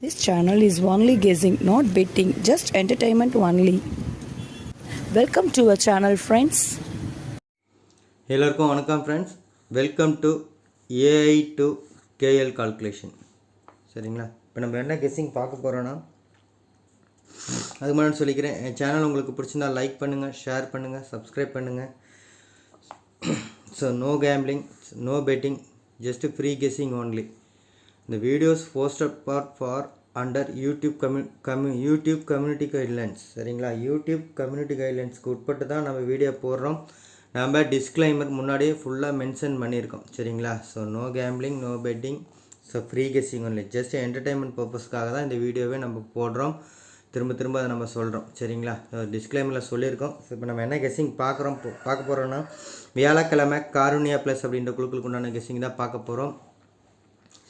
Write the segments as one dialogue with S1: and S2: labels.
S1: This channel is only guessing, not betting, just entertainment only. Welcome to our channel friends
S2: எல்லோருக்கும் வணக்கம் friends welcome to AI to KL calculation சரிங்களா? இப்போ நம்ம என்ன guessing பார்க்க போகிறோன்னா அது முன்னாடி சொல்லிக்கிறேன் என் சேனல் உங்களுக்கு பிடிச்சிருந்தா லைக் பண்ணுங்கள் ஷேர் பண்ணுங்கள் சப்ஸ்கிரைப் பண்ணுங்கள் so no gambling no betting just free guessing only இந்த videos poster part for under YouTube commu commu YouTube community guidelines சரிங்களா? யூடியூப் கம்யூனிட்டி கைட்லைன்ஸ்க்கு உட்பட்டு தான் நம்ம வீடியோ போடுறோம். நம்ம டிஸ்க்ளைமர் முன்னாடியே ஃபுல்லாக மென்ஷன் பண்ணியிருக்கோம். சரிங்களா? So no gambling no betting so free guessing only just entertainment பர்பஸ்க்காக தான் இந்த வீடியோவே நம்ம போடுறோம். திரும்ப திரும்ப அதை நம்ம சொல்கிறோம் சரிங்களா? டிஸ்க்ளைமரில் சொல்லியிருக்கோம். ஸோ இப்போ நம்ம என்ன கெஸ்ஸிங் பார்க்குறோம்? பார்க்க போகிறோன்னா வியாழக்கிழமை காருண்யா ப்ளஸ் அப்படின்ற குழுக்களுக்கு உண்டான கெஸ்ஸிங் தான் பார்க்க போகிறோம்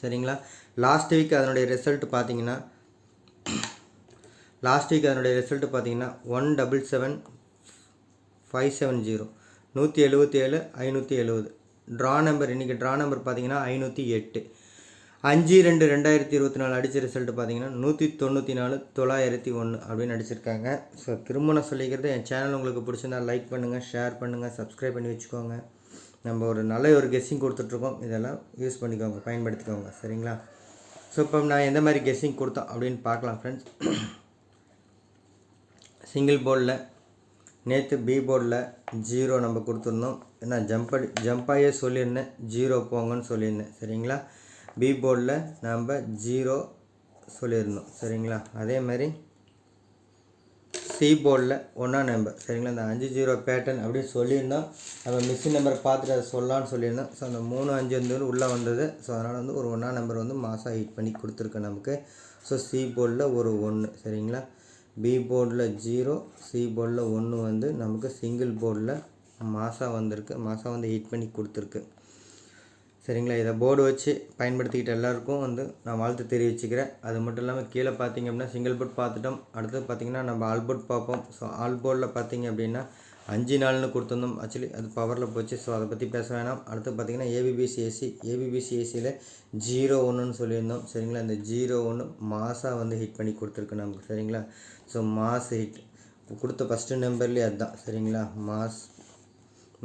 S2: சரிங்களா? லாஸ்ட் வீக் அதனுடைய ரிசல்ட் பார்த்தீங்கன்னா லாஸ்ட் வீக் அதனுடைய ரிசல்ட் பார்த்தீங்கன்னா one double seven five seven zero நூற்றி எழுபத்தி ஏழு ஐநூற்றி எழுபது ட்ரா நம்பர் இன்றைக்கி ட்ரா நம்பர் பார்த்தீங்கன்னா ஐநூற்றி எட்டு. அஞ்சு ரெண்டு ரெண்டாயிரத்தி இருபத்தி நாலு அடித்த ரிசல்ட் பார்த்தீங்கன்னா நூற்றி தொண்ணூற்றி நாலு தொள்ளாயிரத்தி ஒன்று அப்படின்னு அடிச்சிருக்காங்க. ஸோ திரும்ப நான் சொல்லிக்கிறது என் சேனல் உங்களுக்கு பிடிச்சிருந்தா லைக் பண்ணுங்கள் ஷேர் பண்ணுங்கள் சப்ஸ்கிரைப் பண்ணி வச்சுக்கோங்க. நம்ம ஒரு நல்ல ஒரு கெஸ்ஸிங் கொடுத்துட்ருக்கோம். இதெல்லாம் யூஸ் பண்ணிக்கோங்க பயன்படுத்திக்கோங்க. சரிங்களா? ஸோ இப்போ நான் எந்த மாதிரி கெஸ்ஸிங் கொடுத்தோம் அப்படின்னு பார்க்கலாம் ஃப்ரெண்ட்ஸ் சிங்கிள் போர்டில் நேற்று பி போர்டில் ஜீரோ நம்ம கொடுத்துருந்தோம். ஏன்னா ஜம்ப் அடி ஜம்ப்பாயே சொல்லியிருந்தேன். ஜீரோ போங்கன்னு சொல்லியிருந்தேன். சரிங்களா? பி போர்டில் நம்ம ஜீரோ சொல்லியிருந்தோம். சரிங்களா? அதே மாதிரி சி போர்டில் ஒன்றாம் நம்பர் சரிங்களா? இந்த அஞ்சு ஜீரோ பேட்டர்ன் அப்படின்னு சொல்லியிருந்தோம். நம்ம மிஷின் நம்பர் பார்த்துட்டு அதை சொல்லலாம்னு சொல்லியிருந்தோம். ஸோ அந்த மூணு அஞ்சு வந்து உள்ளே வந்தது. ஸோ அதனால் வந்து ஒரு ஒன்றாம் நம்பர் வந்து மாதம் ஹீட் பண்ணி கொடுத்துருக்கு நமக்கு. ஸோ சி போர்டில் ஒரு ஒன்று சரிங்களா? பி போர்டில் ஜீரோ சி போர்டில் ஒன்று வந்து நமக்கு சிங்கிள் போர்டில் மாதம் வந்திருக்கு. மாதம் வந்து ஹீட் பண்ணி கொடுத்துருக்கு. சரிங்களா? இதை போர்டு வச்சு பயன்படுத்திக்கிட்ட எல்லாருக்கும் வந்து நான் வாழ்த்து தெரிவிச்சுக்கிறேன். அது மட்டும் இல்லாமல் கீழே பார்த்தீங்க அப்படின்னா சிங்கிள் போர்ட் பார்த்துட்டோம். அடுத்து பார்த்தீங்கன்னா நம்ம ஆல் போர்ட் பார்ப்போம். ஸோ ஆல் போர்டில் பார்த்தீங்க அப்படின்னா அஞ்சு நாள்னு கொடுத்துருந்தோம். ஆக்சுவலி அது பவரில் போச்சு. ஸோ அதை பற்றி பேச வேணாம். அடுத்து பார்த்தீங்கன்னா ஏபிபிசி ஏசி ஏபிபிசி ஏசியில் ஜீரோ ஒன்றுன்னு சொல்லியிருந்தோம். சரிங்களா? இந்த ஜீரோ ஒன்று மாசாக வந்து ஹிட் பண்ணி கொடுத்துருக்கு நமக்கு. சரிங்களா? ஸோ மாஸ் ஹிட் கொடுத்த ஃபஸ்ட்டு நம்பர்லேயே அதுதான். சரிங்களா? மாஸ்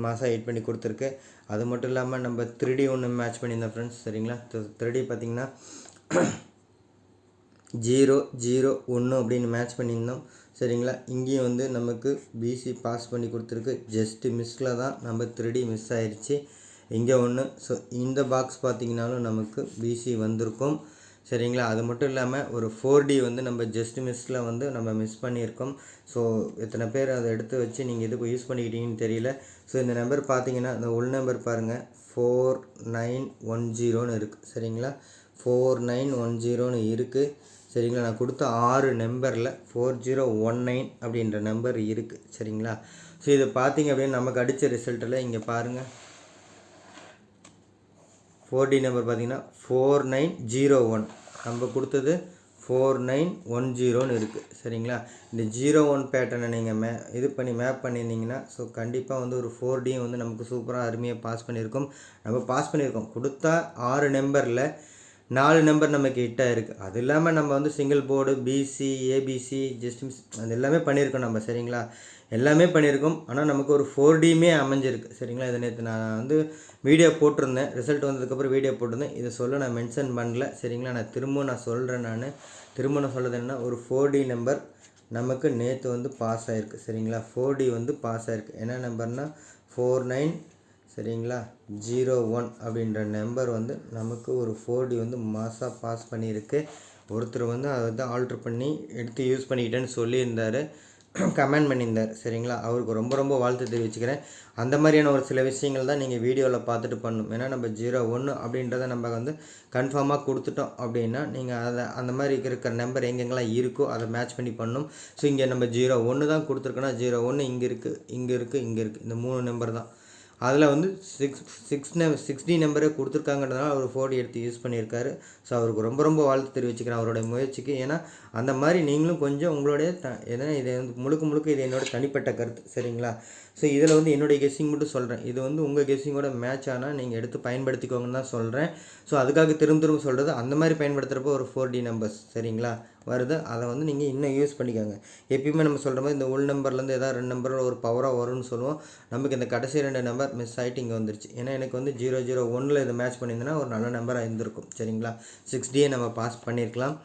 S2: மாதம் எயிட் பண்ணி கொடுத்துருக்கு. அது மட்டும் இல்லாமல் நம்ம த்ரீடி ஒன்று மேட்ச் பண்ணியிருந்தோம் ஃப்ரெண்ட்ஸ் சரிங்களா? த்ரீடி பார்த்திங்கன்னா ஜீரோ ஜீரோ ஒன்று அப்படின்னு மேட்ச் பண்ணியிருந்தோம். சரிங்களா? இங்கேயும் வந்து நமக்கு பிசி பாஸ் பண்ணி கொடுத்துருக்கு. ஜஸ்ட்டு மிஸ்ஸில் தான் நம்ம த்ரீடி மிஸ் ஆயிடுச்சு இங்கே ஒன்று ஸோ இந்த பாக்ஸ் பார்த்திங்கனாலும் நமக்கு பிசி வந்திருக்கும். சரிங்களா? அது மட்டும் இல்லாமல் ஒரு ஃபோர் டி வந்து நம்ம ஜஸ்ட் மிஸ்ஸில் வந்து நம்ம மிஸ் பண்ணியிருக்கோம். ஸோ எத்தனை பேர் அதை எடுத்து வச்சு நீங்கள் எதுக்கு யூஸ் பண்ணிக்கிட்டீங்கன்னு தெரியல. ஸோ இந்த நம்பர் பார்த்தீங்கன்னா இந்த உள் நம்பர் பாருங்கள் ஃபோர் நைன் ஒன் ஜீரோன்னு இருக்குது சரிங்களா? ஃபோர் நைன் ஒன் ஜீரோன்னு இருக்குது சரிங்களா? நான் கொடுத்த ஆறு நம்பரில் ஃபோர் ஜீரோ ஒன் நைன் அப்படின்ற நம்பர் இருக்குது சரிங்களா? ஸோ இதை பார்த்தீங்க அப்படின்னு நமக்கு அடித்த ரிசல்ட்டில் இங்கே பாருங்கள் ஃபோர் டி நம்பர் பார்த்தீங்கன்னா ஃபோர் நைன் ஜீரோ ஒன் நம்ம கொடுத்தது ஃபோர் நைன் ஒன் ஜீரோன்னு இருக்குது சரிங்களா? இந்த ஜீரோ ஒன் பேட்டர்னை நீங்கள் மே இது பண்ணி மேப் பண்ணியிருந்தீங்கன்னா ஸோ கண்டிப்பாக வந்து ஒரு ஃபோர் டியும் வந்து நமக்கு சூப்பராக அருமையாக பாஸ் பண்ணியிருக்கோம். நம்ம பாஸ் பண்ணியிருக்கோம். கொடுத்தா ஆறு நம்பரில் நாலு நம்பர் நமக்கு ஹிட்டாக இருக்குது அது இல்லாமல் நம்ம வந்து single board BC ABC just miss அது எல்லாமே பண்ணியிருக்கோம் நம்ம. சரிங்களா? எல்லாமே பண்ணியிருக்கோம். ஆனால் நமக்கு ஒரு ஃபோர் டியுமே அமைஞ்சிருக்கு. சரிங்களா? இதை நேற்று நான் வந்து வீடியோ போட்டிருந்தேன். ரிசல்ட் வந்ததுக்கப்புறம் வீடியோ போட்டிருந்தேன். இதை சொல்ல நான் மென்ஷன் பண்ணல. சரிங்களா? நான் திரும்ப நான் சொல்கிறேன் நான். திரும்ப நான் சொல்கிறது என்ன ஒரு ஃபோர் டி நம்பர் நமக்கு நேற்று வந்து பாஸ் ஆகிருக்கு சரிங்களா? ஃபோர் டி வந்து பாஸ் ஆகிருக்கு என்ன நம்பர்னால் ஃபோர் நைன் சரிங்களா? ஜீரோ ஒன் அப்படின்ற நம்பர் வந்து நமக்கு ஒரு ஃபோர் டி வந்து மாதம் பாஸ் பண்ணியிருக்கு. ஒருத்தர் வந்து அதை வந்து ஆல்ட்ரு பண்ணி எடுத்து யூஸ் பண்ணிக்கிட்டேன்னு சொல்லியிருந்தார். கமெண்ட் பண்ணியிருந்தார். சரிங்களா? அவருக்கு ரொம்ப ரொம்ப வாழ்த்து தெரிவிச்சுக்கிறேன். அந்த மாதிரியான ஒரு சில விஷயங்கள் தான் நீங்கள் வீடியோவில் பார்த்துட்டு பண்ணணும். ஏன்னா நம்ம ஜீரோ ஒன்று அப்படின்றத நம்ம வந்து கன்ஃபார்மாக கொடுத்துட்டோம் அப்படின்னா நீங்கள் அதை அந்த மாதிரி இருக்கிற நம்பர் எங்கெங்கெல்லாம் இருக்கோ அதை மேட்ச் பண்ணி பண்ணணும். ஸோ இங்கே நம்ம ஜீரோ ஒன்று தான் கொடுத்துருக்கோன்னா ஜீரோ ஒன்று இங்கே இருக்குது இங்கே இருக்குது இங்கே இருக்குது இந்த மூணு நம்பர் தான். அதில் வந்து சிக்ஸ் சிக்ஸ் நம் சிக்ஸ்டி நம்பரே கொடுத்துருக்காங்கன்றதுனால அவர் ஃபோர்டி எடுத்து யூஸ் பண்ணியிருக்காரு. ஸோ அவருக்கு ரொம்ப ரொம்ப வாழ்த்து தெரிவிச்சுக்கிறேன் அவருடைய முயற்சிக்கு. ஏன்னா அந்த மாதிரி நீங்களும் கொஞ்சம் உங்களுடைய த ஏன்னா இது வந்து முழுக்க முழுக்க இது என்னோட தனிப்பட்ட கருத்து சரிங்களா? ஸோ இதில் வந்து என்னுடைய கெஸ்ஸிங் மட்டும் சொல்கிறேன் இது வந்து உங்கள் கெஸ்ஸிங்கோட மேட்ச் ஆனால் நீங்கள் எடுத்து பயன்படுத்திக்கோங்கன்னு தான் சொல்கிறேன் ஸோ அதுக்காக திரும்ப திரும்ப சொல்கிறது அந்த மாதிரி பயன்படுத்துகிறப்போ ஒரு ஃபோர் டி நம்பர்ஸ் சரிங்களா? வருது. அதை வந்து நீங்கள் இன்னும் யூஸ் பண்ணிக்கோங்க. எப்பயுமே நம்ம சொல்கிற மாதிரி இந்த உள் நம்பர்லேருந்து ஏதாவது ரெண்டு நம்பர் ஒரு பவராக வரும்னு சொல்லுவோம். நமக்கு இந்த கடைசி ரெண்டு நம்பர் மிஸ் ஆகிட்டு இங்கே வந்துருச்சு. ஏன்னா எனக்கு வந்து ஜீரோ ஜீரோ ஒன்னில் இதை மேட்ச் பண்ணியிருந்தேன்னா ஒரு நல்ல நம்பராக இருந்திருக்கும் சரிங்களா? சிக்ஸ் டியை நம்ம பாஸ் பண்ணியிருக்கலாம்.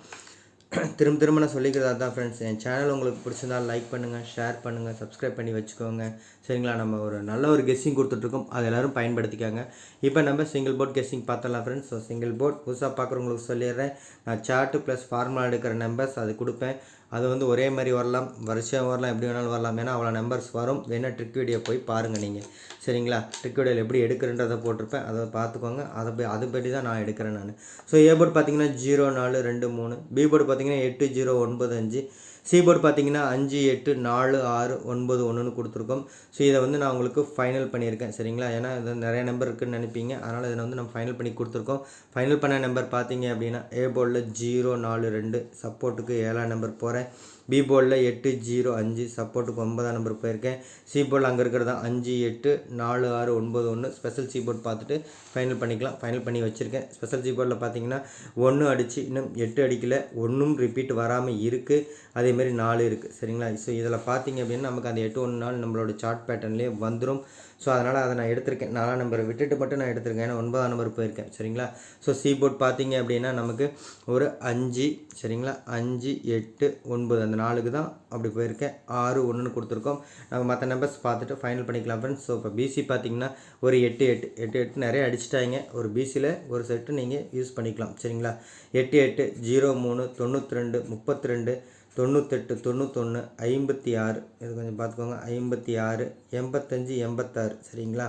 S2: திரும்ப திரும்ப நான் சொல்லிக்கிறதா தான் ஃப்ரெண்ட்ஸ் என் சேனல் உங்களுக்கு பிடிச்சிருந்தா லைக் பண்ணுங்கள் ஷேர் பண்ணுங்கள் சப்ஸ்கிரைப் பண்ணி வச்சுக்கோங்க. சரிங்களா? நம்ம ஒரு நல்ல ஒரு கெஸ்ஸிங் கொடுத்துட்ருக்கோம். அதை எல்லோரும் பயன்படுத்திக்காங்க. இப்போ நம்ம சிங்கிள் போர்ட் கெஸ்ஸிங் பார்த்தலாம் ஃப்ரெண்ட்ஸ் ஸோ சிங்கிள் போர்ட் புதுசாக பார்க்குறவங்களுக்கு சொல்லிடுறேன். நான் சார்ட்டு ப்ளஸ் ஃபார்முலா எடுக்கிற நம்பர்ஸ் அது கொடுப்பேன். அது வந்து ஒரே மாதிரி வரலாம். வருஷம் வரலாம். எப்படி வேணாலும் வரலாம். ஏன்னா அவ்வளோ நம்பர்ஸ் வரும். வேணால் ட்ரிக் வீடியோ போய் பாருங்கள் நீங்கள் சரிங்களா? ட்ரிக் வீடியோவில் எப்படி எடுக்கிறன்றதை போட்டிருப்பேன். அதை பார்த்துக்கோங்க. அதை போய் அதுபடி தான் நான் எடுக்கிறேன் நான். ஸோ ஏ போர்டு பார்த்தீங்கன்னா ஜீரோ நாலு ரெண்டு மூணு. பி போர்டு பார்த்தீங்கன்னா எட்டு ஜீரோ ஒன்பது அஞ்சு. சி போர்டு பார்த்தீங்கன்னா அஞ்சு எட்டு நாலு ஆறு ஒன்பது ஒன்றுன்னு கொடுத்துருக்கோம். ஸோ இதை வந்து நான் உங்களுக்கு ஃபைனல் பண்ணியிருக்கேன். சரிங்களா? ஏன்னா இது நிறைய நம்பர் இருக்குதுன்னு நினைப்பீங்க. அதனால் இதை வந்து நம்ம ஃபைனல் பண்ணி கொடுத்துருக்கோம். ஃபைனல் பண்ண நம்பர் பார்த்தீங்க அப்படின்னா ஏ போர்டில் ஜீரோ நாலு ரெண்டு சப்போர்ட்டுக்கு ஏழாம் நம்பர் போகிறேன் பி போலில் எட்டு ஜீரோ அஞ்சு சப்போர்ட்டுக்கு ஒன்பதாம் நம்பர் போயிருக்கேன். சி போல் அங்கே இருக்கிறது தான் அஞ்சு எட்டு நாலு ஆறு ஒன்பது ஒன்று ஸ்பெஷல் சி போர்ட் பார்த்துட்டு ஃபைனல் பண்ணிக்கலாம். ஃபைனல் பண்ணி வச்சுருக்கேன். ஸ்பெஷல் சி போர்டில் பார்த்தீங்கன்னா ஒன்று அடித்து இன்னும் எட்டு அடிக்கல. ஒன்றும் ரிப்பீட் வராமல் இருக்குது அதேமாரி நாலு இருக்குது சரிங்களா? ஸோ இதில் பார்த்தீங்க அப்படின்னா நமக்கு அந்த எட்டு ஒன்று நாள் நம்மளோட சார்ட் பேட்டர்ன்லேயே வந்துடும் ஸோ அதனால் அதை நான் எடுத்திருக்கேன். நாலாம் நம்பரை விட்டுட்டு மட்டும் நான் எடுத்திருக்கேன். ஏன்னா ஒன்பதாம் நம்பர் போயிருக்கேன். சரிங்களா? ஸோ சி போர்ட் பார்த்தீங்க அப்படின்னா நமக்கு ஒரு அஞ்சு சரிங்களா? அஞ்சு எட்டு ஒன்பது அந்த நாலுக்கு தான் அப்படி போயிருக்கேன். ஆறு ஒன்றுன்னு கொடுத்துருக்கோம். நம்ம மற்ற நம்பர்ஸ் பார்த்துட்டு ஃபைனல் பண்ணிக்கலாம் ஃப்ரெண்ட்ஸ் ஸோ இப்போ பிசி பார்த்தீங்கன்னா ஒரு எட்டு எட்டு. எட்டு எட்டு நிறைய அடிச்சிட்டாங்க. ஒரு பிசியில் ஒரு செட்டு நீங்கள் யூஸ் பண்ணிக்கலாம். சரிங்களா? எட்டு எட்டு ஜீரோ மூணு தொண்ணூற்றி ரெண்டு முப்பத்தி ரெண்டு தொண்ணூத்தெட்டு தொண்ணூத்தொன்று ஐம்பத்தி ஆறு இது கொஞ்சம் பார்த்துக்கோங்க. ஐம்பத்தி ஆறு எண்பத்தஞ்சு எண்பத்தாறு சரிங்களா?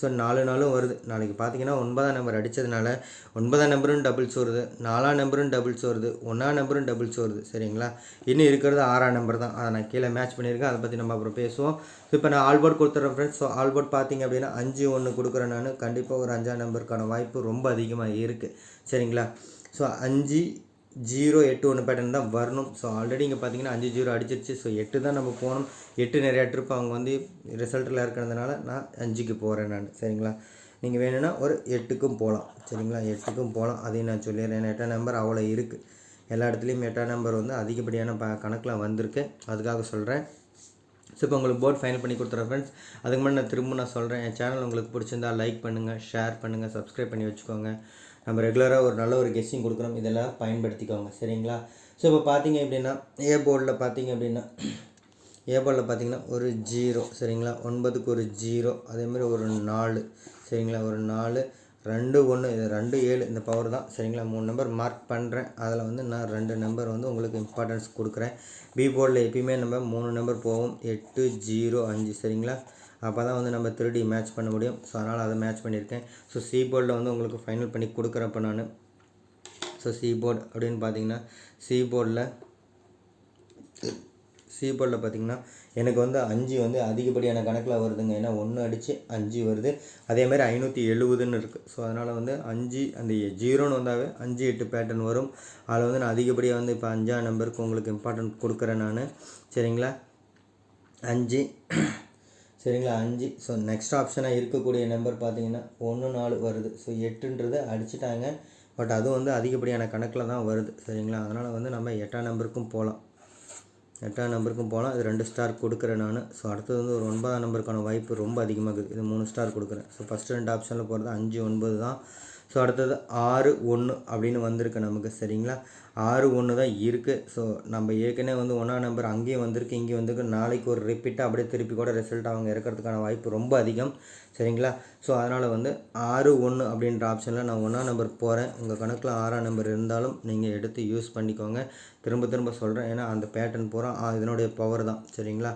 S2: ஸோ நாலு நாளும் வருது. நாளைக்கு பார்த்தீங்கன்னா ஒன்பதாம் நம்பர் அடித்ததுனால ஒன்பதாம் நம்பரும் டபுள்ஸ் வருது நாலாம் நம்பரும் டபுள்ஸ் வருது ஒன்றாம் நம்பரும் டபுள்ஸ் வருது சரிங்களா? இன்னும் இருக்கிறது ஆறாம் நம்பர் தான். அதை நான் கீழே மேட்ச் பண்ணியிருக்கேன். அதை பற்றி நம்ம அப்புறம் பேசுவோம். ஸோ இப்போ நான் ஆல்போர்ட் கொடுத்துட்றேன் ஃப்ரெண்ட்ஸ் ஸோ ஆல்போர்ட் பார்த்தீங்க அப்படின்னா அஞ்சு ஒன்று கொடுக்குறேன் நான். கண்டிப்பாக ஒரு அஞ்சாம் நம்பருக்கான வாய்ப்பு ரொம்ப அதிகமாக இருக்குது சரிங்களா? ஸோ அஞ்சு ஜீரோ எட்டு ஒன்று பேட்டர்ன் தான் வரணும். ஸோ ஆல்ரெடி இங்கே பார்த்தீங்கன்னா அஞ்சு ஜீரோ அடிச்சிருச்சு. ஸோ எட்டு தான் நம்ம போகணும். எட்டு நிறையா ட்ரிப் அவங்க வந்து ரிசல்ட்டில் இருக்கிறதுனால நான் அஞ்சுக்கு போகிறேன் நான். சரிங்களா? நீங்கள் வேணும்னா ஒரு எட்டுக்கும் போகலாம் சரிங்களா? எட்டுக்கும் போகலாம் அதையும் நான் சொல்லிடுறேன். ஏன்னா எட்டாம் நம்பர் அவ்வளோ இருக்குது எல்லா இடத்துலையும் எட்டாம் நம்பர் வந்து அதிகப்படியான ப கணக்கில் வந்திருக்கு. அதுக்காக சொல்கிறேன் ஸோ இப்போ உங்களுக்கு போர்ட் ஃபைனல் பண்ணி கொடுத்துறேன் ஃப்ரெண்ட்ஸ் அதுக்கு முன்னாடி நான் திரும்ப நான் சொல்கிறேன் என் சேனல் உங்களுக்கு பிடிச்சிருந்தா லைக் பண்ணுங்கள் ஷேர் பண்ணுங்கள் சப்ஸ்கிரைப் பண்ணி வச்சுக்கோங்க. நம்ம ரெகுலராக ஒரு நல்ல ஒரு கெஸ்ஸிங் கொடுக்குறோம். இதெல்லாம் பயன்படுத்திக்கோங்க. சரிங்களா? ஸோ இப்போ பார்த்தீங்க அப்படின்னா ஏ போர்டில் பார்த்தீங்க அப்படின்னா ஏ போர்டில் பார்த்தீங்கன்னா ஒரு ஜீரோ சரிங்களா? ஒன்பதுக்கு ஒரு ஜீரோ அதேமாதிரி ஒரு நாலு சரிங்களா? ஒரு நாலு ரெண்டு ஒன்று இது ரெண்டு ஏழு இந்த பவர் தான் சரிங்களா? மூணு நம்பர் மார்க் பண்ணுறேன் அதில் வந்து நான் ரெண்டு நம்பர் வந்து உங்களுக்கு இம்பார்ட்டன்ஸ் கொடுக்குறேன். பி போர்டில் எப்பயுமே நம்ம மூணு நம்பர் போவோம் எட்டு ஜீரோ அஞ்சு சரிங்களா? அப்போ தான் வந்து நம்ம த்ரீ மேட்ச் பண்ண முடியும். ஸோ அதனால் அதை மேட்ச் பண்ணியிருக்கேன். ஸோ சி போர்டில் வந்து உங்களுக்கு ஃபைனல் பண்ணி கொடுக்குறப்ப நான் ஸோ சி போர்டு அப்படின்னு பார்த்தீங்கன்னா சி போர்டில் சி போர்டில் பார்த்தீங்கன்னா எனக்கு வந்து அஞ்சு வந்து அதிகப்படியான கணக்கில் வருதுங்க. ஏன்னா ஒன்று அடித்து அஞ்சு வருது. அதேமாதிரி ஐநூற்றி எழுபதுன்னு இருக்குது ஸோ அதனால் வந்து அஞ்சு அந்த ஜீரோன்னு வந்தாவே அஞ்சு எட்டு பேட்டர்ன் வரும். அதில் வந்து நான் அதிகப்படியாக வந்து இப்போ அஞ்சாம் நம்பருக்கு உங்களுக்கு இம்பார்ட்டன்ட் கொடுக்குறேன் நான். சரிங்களா? அஞ்சு சரிங்களா? அஞ்சு. ஸோ நெக்ஸ்ட் ஆப்ஷனாக இருக்கக்கூடிய நம்பர் பார்த்தீங்கன்னா ஒன்று நாலு வருது. ஸோ எட்டுன்றது அடிச்சிட்டாங்க. பட் அதுவும் வந்து அதிகப்படியான கணக்கில் தான் வருது. சரிங்களா? அதனால் வந்து நம்ம எட்டாம் நம்பருக்கும் போகலாம் எட்டாம் நம்பருக்கும் போகலாம் இது ரெண்டு ஸ்டார் கொடுக்குறேன் நான். ஸோ அடுத்தது வந்து ஒரு ஒன்பதாம் நம்பருக்கான வாய்ப்பு ரொம்ப அதிகமாக இருக்குது இது மூணு ஸ்டார் கொடுக்குறேன். ஸோ ஃபஸ்ட்டு ரெண்டு ஆப்ஷனில் போகிறது அஞ்சு ஒன்பது தான். ஸோ அடுத்தது ஆறு ஒன்று அப்படின்னு வந்திருக்கு நமக்கு சரிங்களா? ஆறு ஒன்று தான் இருக்குது ஸோ நம்ம ஏற்கனவே வந்து ஒன்றாம் நம்பர் அங்கேயும் வந்திருக்கு இங்கேயும் வந்திருக்கு. நாளைக்கு ஒரு ரிப்பீட்டாக அப்படியே திருப்பி கூட ரிசல்ட் அவங்க இறக்கிறதுக்கான வாய்ப்பு ரொம்ப அதிகம் சரிங்களா? ஸோ அதனால் வந்து ஆறு ஒன்று அப்படின்ற ஆப்ஷனில் நான் ஒன்றாம் நம்பர் போகிறேன் உங்கள் கணக்கில் ஆறாம் நம்பர் இருந்தாலும் நீங்கள் எடுத்து யூஸ் பண்ணிக்கோங்க. திரும்ப திரும்ப சொல்கிறேன் ஏன்னா அந்த பேட்டர்ன் பூரா இதனுடைய பவர் தான் சரிங்களா?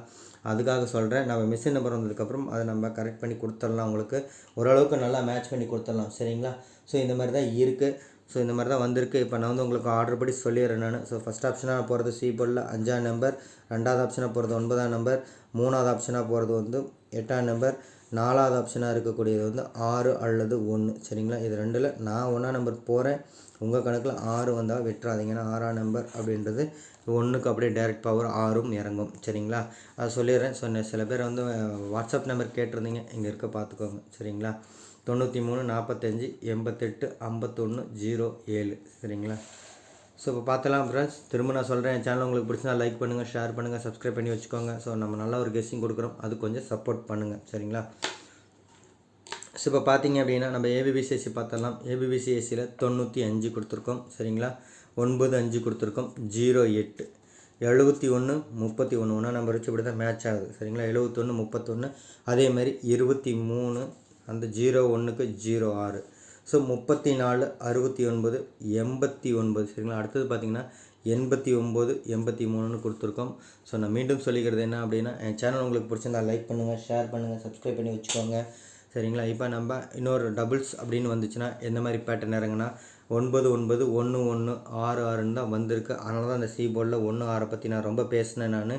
S2: அதுக்காக சொல்கிறேன் நம்ம மிஷின் நம்பர் வந்ததுக்கப்புறம் அதை நம்ம கரெக்ட் பண்ணி கொடுத்துடலாம் உங்களுக்கு. ஓரளவுக்கு நல்லா மேட்ச் பண்ணி கொடுத்துடலாம் சரிங்களா? ஸோ இந்த மாதிரி தான் இருக்குது ஸோ இந்த மாதிரி தான் வந்திருக்கு. இப்போ நான் வந்து உங்களுக்கு ஆர்டர் படி சொல்லிடுறேன் நான். ஸோ ஃபஸ்ட் ஆப்ஷனாக போகிறது சி போர்டில் அஞ்சாம் நம்பர் ரெண்டாவது ஆப்ஷனாக போகிறது ஒன்பதாம் நம்பர் மூணாவது ஆப்ஷனாக போகிறது வந்து எட்டாம் நம்பர் நாலாவது ஆப்ஷனாக இருக்கக்கூடியது வந்து ஆறு அல்லது ஒன்று சரிங்களா? இது ரெண்டில் நான் ஒன்றாம் நம்பர் போகிறேன் உங்கள் கணக்கில் ஆறு வந்தால் விட்டுறாதீங்கன்னா ஆறாம் நம்பர் அப்படின்றது ஒன்றுக்கு அப்படியே டைரக்ட் பவர் ஆறும் இறங்கும். சரிங்களா? அதை சொல்லிடுறேன். சொன்னேன் சில பேர் வந்து வாட்ஸ்அப் நம்பர் கேட்டிருந்தீங்க. இங்கே இருக்க பார்த்துக்கோங்க. சரிங்களா? தொண்ணூற்றி மூணு நாற்பத்தஞ்சு எண்பத்தெட்டு ஐம்பத்தொன்று ஜீரோ ஏழு. சரிங்களா? ஸோ இப்போ பார்த்தலாம் ஃப்ரெண்ட்ஸ் திரும்ப நான் சொல்கிறேன் என் சேனல் உங்களுக்கு பிடிச்சா லைக் பண்ணுங்கள் ஷேர் பண்ணுங்கள் சப்ஸ்கிரைப் பண்ணி வச்சுக்கோங்க. ஸோ நம்ம நல்ல ஒரு கெஸ்டிங் கொடுக்குறோம். அது கொஞ்சம் சப்போர்ட் பண்ணுங்கள் சரிங்களா? ஸோ இப்போ பார்த்தீங்க அப்படின்னா நம்ம ஏபிபிசிஎஸ்சி பார்த்தலாம் ஏபிபிசிஎஸ்சியில் தொண்ணூற்றி அஞ்சு கொடுத்துருக்கோம். சரிங்களா? ஒன்பது அஞ்சு கொடுத்துருக்கோம். ஜீரோ எட்டு. எழுபத்தி ஒன்று முப்பத்தி ஒன்று ஒன்றா நம்பர் வச்சு இப்படி தான் மேட்ச் ஆகுது. சரிங்களா? எழுபத்தொன்று முப்பத்தொன்று அதே மாதிரி இருபத்தி மூணு அந்த ஜீரோ ஒன்றுக்கு ஜீரோ ஆறு. ஸோ முப்பத்தி நாலு அறுபத்தி ஒன்பது எண்பத்தி ஒன்பது. சரிங்களா? அடுத்தது பார்த்தீங்கன்னா எண்பத்தி ஒம்பது எண்பத்தி மூணுன்னு கொடுத்துருக்கோம். ஸோ நான் மீண்டும் சொல்லிக்கிறது என்ன அப்படின்னா என் சேனல் உங்களுக்கு பிடிச்சிருந்தா லைக் பண்ணுங்கள் ஷேர் பண்ணுங்கள் சப்ஸ்கிரைப் பண்ணி வச்சுக்கோங்க. சரிங்களா? இப்போ நம்ம இன்னொரு டபுள்ஸ் அப்படின்னு வந்துச்சுன்னா எந்த மாதிரி பேட்டர்ன் இறங்குனா ஒன்பது ஒன்பது ஒன்று ஒன்று ஆறு ஆறுன்னு தான் வந்திருக்கு. அதனால தான் அந்த சி போர்டில் ஒன்று ஆறை பற்றி நான் ரொம்ப பேசினேன் நான்.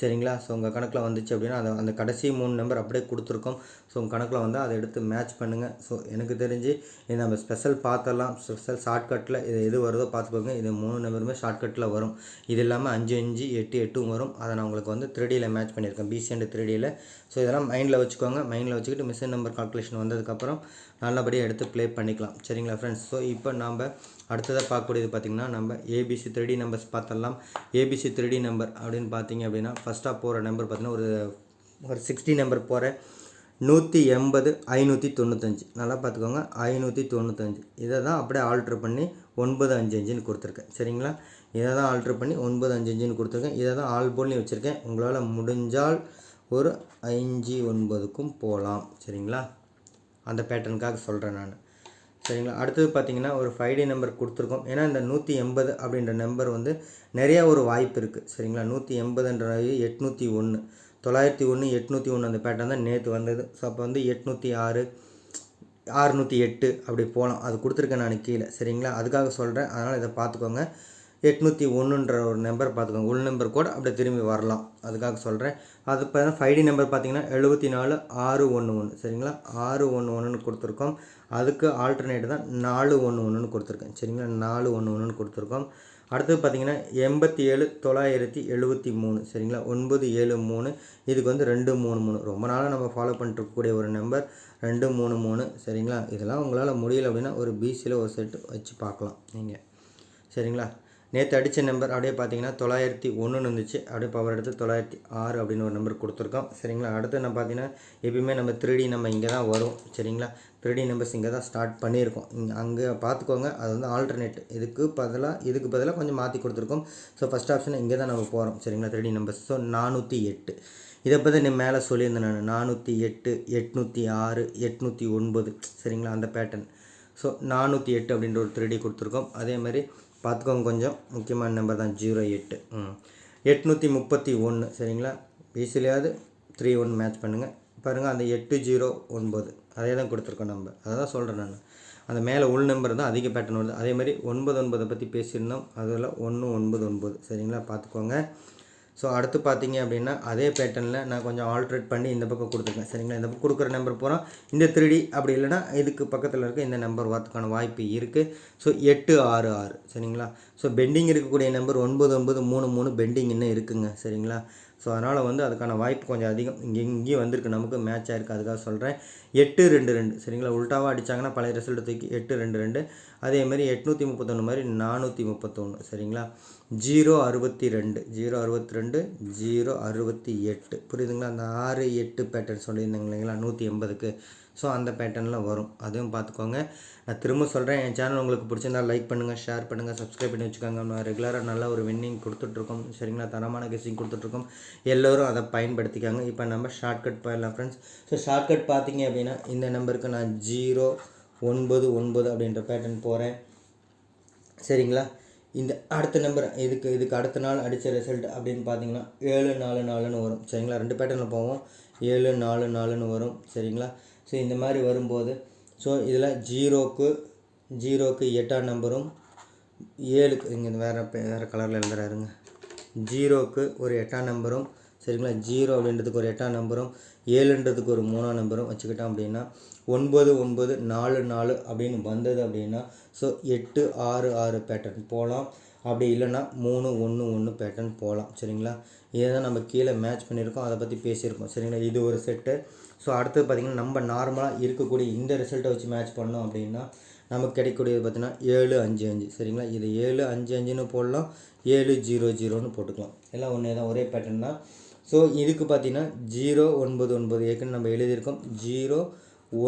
S2: சரிங்களா? ஸோ உங்கள் கணக்கில் வந்துச்சு அப்படின்னா அதை அந்த கடைசி மூணு நம்பர் அப்படியே கொடுத்துருக்கோம். ஸோ உங்கள் கணக்கில் வந்து அதை எடுத்து மேட்ச் பண்ணுங்கள் ஸோ எனக்கு தெரிஞ்சு இது நம்ம ஸ்பெஷல் பார்த்தலாம் ஸ்பெஷல் ஷார்ட்கட்டில் இது எது வருதோ பார்த்துக்கோங்க இது மூணு நம்பருமே ஷார்ட்கட்டில் வரும். இது இல்லாமல் அஞ்சு அஞ்சு எட்டு எட்டும் வரும். அதை நான் உங்களுக்கு வந்து த்ரீடியில் மேட்ச் பண்ணியிருக்கேன். பிசி அண்ட் த்ரீடியில் ஸோ இதெல்லாம் மைண்டில் வச்சுக்கோங்க. மைண்டில் வச்சுக்கிட்டு மிஷின் நம்பர் கால்குலேஷன் வந்ததுக்கப்புறம் நல்லபடியாக எடுத்து ப்ளே பண்ணிக்கலாம். சரிங்களா ஃப்ரெண்ட்ஸ் ஸோ இப்போ நாம் அடுத்ததாக பார்க்கக்கூடியது பார்த்திங்கன்னா நம்ம ஏபிசி த்ரீடி நம்பர்ஸ் பார்த்தலாம் ஏபிசி த்ரீடி நம்பர் அப்படின்னு பார்த்தீங்க அப்படின்னா ஃபஸ்ட்டாக போகிற நம்பர் பார்த்தீங்கன்னா ஒரு ஒரு சிக்ஸ்டி நம்பர் போகிற நூற்றி எண்பது ஐநூற்றி தொண்ணூத்தஞ்சு. நல்லா பார்த்துக்கோங்க. ஐநூற்றி தொண்ணூத்தஞ்சு. இதை தான் அப்படியே ஆல்ட்ரு பண்ணி ஒன்பது அஞ்சு அஞ்சுன்னு கொடுத்துருக்கேன். சரிங்களா? இதை தான் ஆல்ட்ரு பண்ணி ஒன்பது அஞ்சு அஞ்சுன்னு கொடுத்துருக்கேன். இதை தான் ஆல் வச்சுருக்கேன். உங்களால் முடிஞ்சால் ஒரு அஞ்சு ஒன்பதுக்கும் போகலாம். சரிங்களா? அந்த பேட்டர்னுக்காக சொல்கிறேன் நான். சரிங்களா? அடுத்தது பார்த்திங்கன்னா ஒரு ஃபைவ் டி நம்பர் கொடுத்துருக்கோம். ஏன்னா இந்த நூற்றி எண்பது அப்படின்ற நம்பர் வந்து நிறையா ஒரு வாய்ப்பு இருக்குது சரிங்களா? நூற்றி எண்பதுன்ற எட்நூற்றி ஒன்று தொள்ளாயிரத்தி ஒன்று எட்நூற்றி ஒன்று அந்த பேட்டர்ன் தான் நேற்று வந்தது. ஸோ அப்போ வந்து எட்நூற்றி ஆறு ஆறுநூற்றி எட்டு அப்படி போகலாம் அது கொடுத்துருக்கேன் நான் கீழே. சரிங்களா? அதுக்காக சொல்கிறேன் அதனால் இதை பார்த்துக்கோங்க. எட்நூற்றி ஒன்றுன்ற ஒரு நம்பர் பார்த்துக்கோங்க. உள் நம்பர் கூட அப்படியே திரும்பி வரலாம். அதுக்காக சொல்கிறேன் அது இப்போ ஃபைவ் டி நம்பர் பார்த்தீங்கன்னா எழுபத்தி நாலு ஆறு ஒன்று ஒன்று. சரிங்களா? ஆறு ஒன்று ஒன்றுன்னு கொடுத்துருக்கோம். அதுக்கு ஆல்டர்னேட் தான் நாலு ஒன்று ஒன்றுன்னு கொடுத்துருக்கேன். சரிங்களா? நாலு ஒன்று ஒன்றுன்னு கொடுத்துருக்கோம். அடுத்தது பார்த்தீங்கன்னா எண்பத்தி ஏழு தொள்ளாயிரத்தி எழுபத்தி மூணு சரிங்களா? ஒன்பது ஏழு மூணு. இதுக்கு வந்து ரெண்டு மூணு மூணு. ரொம்ப நாளாக நம்ம ஃபாலோ பண்ணிட்டுருக்கக்கூடிய ஒரு நம்பர் ரெண்டு மூணு மூணு சரிங்களா? இதெல்லாம் உங்களால் முடியல அப்படின்னா ஒரு பிசியில் ஒரு செட்டு வச்சு பார்க்கலாம் நீங்கள் சரிங்களா? நேற்று அடித்த நம்பர் அப்படியே பார்த்தீங்கன்னா தொள்ளாயிரத்தி ஒன்றுன்னு இருந்துச்சு. அப்படியே பவர் எடுத்து தொள்ளாயிரத்தி ஆறு அப்படின்னு ஒரு நம்பர் கொடுத்துருக்கோம். சரிங்களா? அடுத்து நம்ம பார்த்தீங்கன்னா எப்பயுமே நம்ம த்ரீடி நம்ம இங்கே தான் வரும். சரிங்களா? த்ரீடி நம்பர்ஸ் இங்கே தான் ஸ்டார்ட் பண்ணியிருக்கோம். இங்கே அங்கே பார்த்துக்கோங்க அது வந்து ஆல்டர்னேட் இதுக்கு பதிலாக இதுக்கு பதிலாக கொஞ்சம் மாற்றி கொடுத்துருக்கோம். ஸோ ஃபஸ்ட் ஆப்ஷன் இங்கே தான் நம்ம போகிறோம் சரிங்களா? த்ரீடி நம்பர்ஸ் ஸோ நானூற்றி எட்டு. இதை பற்றி நீ மேலே சொல்லியிருந்தேன் நான். நானூற்றி எட்டு எட்நூற்றி ஆறு எட்நூற்றி ஒன்பது. சரிங்களா? அந்த பேட்டர்ன் ஸோ நானூற்றி எட்டு அப்படின்ற ஒரு த்ரீடி கொடுத்துருக்கோம். அதே மாதிரி பார்த்துக்கோங்க கொஞ்சம். முக்கியமான நம்பர் தான் ஜீரோ எட்டு ம். எட்நூற்றி முப்பத்தி ஒன்று சரிங்களா? பிசிலையாவது த்ரீ ஒன் மேட்ச் பண்ணுங்கள் பாருங்கள் அந்த எட்டு ஜீரோ ஒன்பது. அதே தான் கொடுத்துருக்கோம் நம்ம. அதை தான் சொல்கிறேன் நான். அந்த மேலே உள் நம்பர் தான் அதிக பேட்டர்ன் வருது. அதே மாதிரி ஒன்பது ஒன்பதை பற்றி பேசியிருந்தோம். அதில் ஒன்று ஒன்பது ஒன்பது. சரிங்களா? பார்த்துக்கோங்க. ஸோ அடுத்து பார்த்தீங்க அப்படின்னா அதே பேட்டர்னில் நான் கொஞ்சம் ஆல்ட்ரேட் பண்ணி இந்த பக்கம் கொடுத்துருக்கேன். சரிங்களா? இந்த பக்கம் கொடுக்குற நம்பர் பூரா இந்த த்ரீ அப்படி இல்லைன்னா இதுக்கு பக்கத்தில் இருக்க இந்த நம்பர் வரத்துக்கான வாய்ப்பு இருக்குது ஸோ எட்டு ஆறு ஆறு. சரிங்களா? ஸோ பெண்டிங் இருக்கக்கூடிய நம்பர் ஒன்பது ஒன்பது மூணு மூணு பெண்டிங் இன்னும் இருக்குங்க. சரிங்களா? ஸோ அதனால் வந்து அதுக்கான வாய்ப்பு கொஞ்சம் அதிகம். இங்கே இங்கேயும் வந்திருக்கு. நமக்கு மேட்ச் ஆயிருக்கு அதுக்காக சொல்கிறேன் எட்டு ரெண்டு ரெண்டு. சரிங்களா? உல்ட்டாவாக அடித்தாங்கன்னா பழைய ரிசல்ட் தூக்கி எட்டு ரெண்டு ரெண்டு. அதே மாதிரி எட்நூற்றி முப்பத்தொன்று மாதிரி நானூற்றி முப்பத்தொன்று சரிங்களா? ஜீரோ அறுபத்தி ரெண்டு ஜீரோ அறுபத்தி ரெண்டு ஜீரோ அறுபத்தி எட்டு புரியுதுங்களா? அந்த ஆறு எட்டு பேட்டர்ன் சொல்லியிருந்தாங்க இல்லைங்களா? நூற்றி எண்பதுக்கு ஸோ அந்த பேட்டர்னில் வரும். அதுவும் பார்த்துக்கோங்க. நான் திரும்ப சொல்கிறேன் என் சேனல் உங்களுக்கு பிடிச்சிருந்தா லைக் பண்ணுங்கள் ஷேர் பண்ணுங்கள் சப்ஸ்கிரைப் பண்ணி வச்சுக்கோங்க. நான் ரெகுலராக நல்ல ஒரு வின்னிங் கொடுத்துட்ருக்கோம் சரிங்களா? தரமான கெஸ்ஸிங் கொடுத்துட்ருக்கோம். எல்லோரும் அதை பயன்படுத்திக்காங்க. இப்போ நம்ம ஷார்ட்கட் போயிடலாம் ஃப்ரெண்ட்ஸ் ஸோ ஷார்ட்கட் பார்த்தீங்க அப்படின்னா இந்த நம்பருக்கு நான் ஜீரோ ஒன்பது ஒன்பது அப்படின்ற பேட்டர்ன் போகிறேன் சரிங்களா? இந்த அடுத்த நம்பர் இதுக்கு இதுக்கு அடுத்த நாள் அடித்த ரிசல்ட் அப்படின்னு பார்த்தீங்கன்னா ஏழு நாலு நாலுன்னு வரும். சரிங்களா? ரெண்டு பேட்டர்னில் போவோம். ஏழு நாலு நாலுன்னு வரும். சரிங்களா? ஸோ இந்த மாதிரி வரும்போது ஸோ இதில் ஜீரோக்கு ஜீரோக்கு எட்டாம் நம்பரும் ஏழுக்கு இங்கே வேறு வேறு கலரில் எழுதுறாருங்க. ஜீரோக்கு ஒரு எட்டாம் நம்பரும் சரிங்களா? ஜீரோ அப்படின்றதுக்கு ஒரு எட்டாம் நம்பரும் ஏழுன்றதுக்கு ஒரு மூணாம் நம்பரும் வச்சுக்கிட்டோம் அப்படின்னா ஒன்பது ஒன்பது நாலு நாலு அப்படின்னு வந்தது அப்படின்னா ஸோ எட்டு ஆறு ஆறு பேட்டர்ன் போகலாம் அப்படி இல்லைன்னா மூணு ஒன்று ஒன்று பேட்டர்ன் போகலாம் சரிங்களா? இதை தான் நம்ம கீழே மேட்ச் பண்ணியிருக்கோம். அதை பற்றி பேசியிருக்கோம் சரிங்களா? இது ஒரு செட்டு ஸோ அடுத்தது பார்த்திங்கன்னா நம்ம நார்மலாக இருக்கக்கூடிய இந்த ரிசல்ட்டை வச்சு மேட்ச் பண்ணோம் அப்படின்னா நமக்கு கிடைக்கக்கூடியது பார்த்தீங்கன்னா ஏழு அஞ்சு அஞ்சு. சரிங்களா? இது ஏழு அஞ்சு அஞ்சுன்னு போடலாம். ஏழு ஜீரோ ஜீரோன்னு போட்டுக்கலாம். எல்லாம் ஒன்றே தான் ஒரே பேட்டர்ன் தான். ஸோ இதுக்கு பார்த்தீங்கன்னா ஜீரோ ஒன்பது ஒன்பது ஏற்கனவே நம்ம எழுதியிருக்கோம். ஜீரோ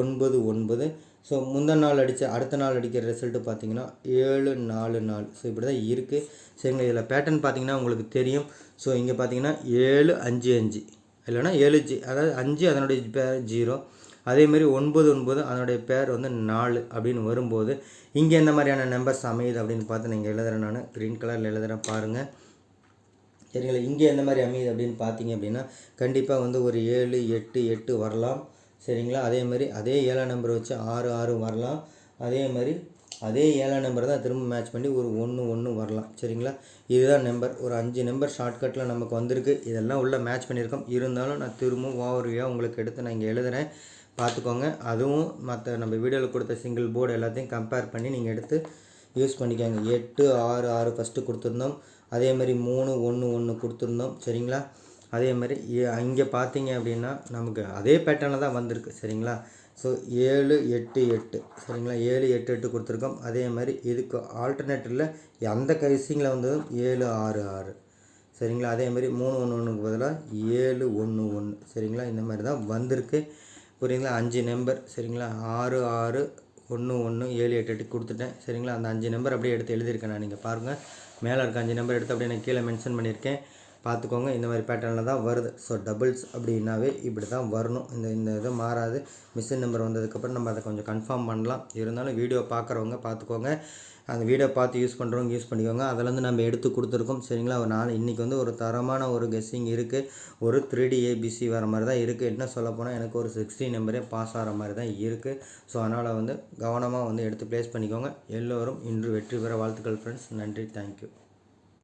S2: ஒன்பது ஒன்பது. ஸோ முந்தின நாள் அடித்த அடுத்த நாள் அடிக்கிற ரிசல்ட்டு பார்த்தீங்கன்னா ஏழு நாலு நாலு. ஸோ இப்படி தான் இருக்குது சரிங்களா? இதில் பேட்டர்ன் பார்த்தீங்கன்னா உங்களுக்கு தெரியும். ஸோ இங்கே பார்த்தீங்கன்னா ஏழு அஞ்சு அஞ்சு. இல்லைன்னா ஏழு ஜி அதாவது அஞ்சு அதனுடைய பேர் ஜீரோ. அதேமாரி ஒன்பது ஒன்பது அதனுடைய பேர் வந்து நாலு அப்படின்னு வரும்போது இங்கே எந்த மாதிரியான நம்பர்ஸ் அமையுது அப்படின்னு பார்த்து நீங்கள் எழுதுகிறேன் நான். க்ரீன் கலரில் எழுதுகிறேன் பாருங்கள் சரிங்களா? இங்கே எந்த மாதிரி அமையுது அப்படின்னு பார்த்தீங்க அப்படின்னா கண்டிப்பாக வந்து ஒரு ஏழு எட்டு எட்டு வரலாம். சரிங்களா? அதே மாதிரி அதே ஏழாம் நம்பர் வச்சு ஆறு ஆறு வரலாம். அதே மாதிரி அதே ஏழாம் நம்பர் தான் திரும்ப மேட்ச் பண்ணி ஒரு ஒன்று ஒன்று வரலாம். சரிங்களா? இதுதான் நம்பர் ஒரு அஞ்சு நம்பர் ஷார்ட்கட்டில் நமக்கு வந்திருக்கு. இதெல்லாம் உள்ளே மேட்ச் பண்ணியிருக்கோம். இருந்தாலும் நான் திரும்பவும் ஓவர்வியாக உங்களுக்கு எடுத்து நான் இங்கே எழுதுகிறேன் பார்த்துக்கோங்க. அதுவும் மற்ற நம்ம வீடியோவில் கொடுத்த சிங்கிள் போர்டு எல்லாத்தையும் கம்பேர் பண்ணி நீங்கள் எடுத்து யூஸ் பண்ணிக்கோங்க. எட்டு ஆறு ஆறு ஃபஸ்ட்டு கொடுத்துருந்தோம். அதே மாதிரி மூணு ஒன்று ஒன்று கொடுத்துருந்தோம். சரிங்களா? அதே மாதிரி இங்கே பார்த்தீங்க அப்படின்னா நமக்கு அதே பேட்டர்னில் தான் வந்திருக்கு. சரிங்களா? ஸோ ஏழு எட்டு எட்டு. சரிங்களா? ஏழு எட்டு எட்டு கொடுத்துருக்கோம். அதே மாதிரி இதுக்கு ஆல்டர்னேட்டரில் அந்த கரிசிங்கில் வந்ததும் ஏழு ஆறு ஆறு. சரிங்களா? அதே மாதிரி மூணு ஒன்று ஒன்றுக்கு பதிலாக ஏழு ஒன்று ஒன்று சரிங்களா? இந்த மாதிரி தான் வந்திருக்கு. புரியுங்களா அஞ்சு நம்பர் சரிங்களா? ஆறு ஆறு ஒன்று ஒன்று ஏழு எட்டு எட்டு கொடுத்துட்டேன். சரிங்களா? அந்த அஞ்சு நம்பர் அப்படியே எடுத்து எழுதியிருக்கேன் நான். நீங்கள் பாருங்கள் மேலே இருக்க அஞ்சு நம்பர் எடுத்து அப்படியே நான் கீழே மென்ஷன் பண்ணியிருக்கேன். பார்த்துக்கோங்க இந்த மாதிரி பேட்டர்னில் தான் வருது. ஸோ டபுள்ஸ் அப்படின்னாவே இப்படி தான் வரணும். இந்த இந்த இது மாறாது. மிஷின் நம்பர் வந்ததுக்கப்புறம் நம்ம அதை கொஞ்சம் கன்ஃபார்ம் பண்ணலாம். இருந்தாலும் வீடியோ பார்க்குறவங்க பார்த்துக்கோங்க. அந்த வீடியோ பார்த்து யூஸ் பண்ணுறவங்க யூஸ் பண்ணிக்கோங்க. அதிலேருந்து நம்ம எடுத்து கொடுத்துருக்கோம். சரிங்களா? ஒரு நாள் இன்றைக்கி வந்து ஒரு தரமான ஒரு கெஸ்ஸிங் இருக்குது ஒரு த்ரீ டி ஏபிசி வர மாதிரி தான் இருக்குது என்ன சொல்ல போனால் எனக்கு ஒரு சிக்ஸ்டி நம்பரே பாஸ் ஆகிற மாதிரி தான் இருக்குது ஸோ அதனால் வந்து கவனமாக வந்து எடுத்து ப்ளேஸ் பண்ணிக்கோங்க. எல்லோரும் இன்று வெற்றி பெற வாழ்த்துக்கள் ஃப்ரெண்ட்ஸ் நன்றி. தேங்க்யூ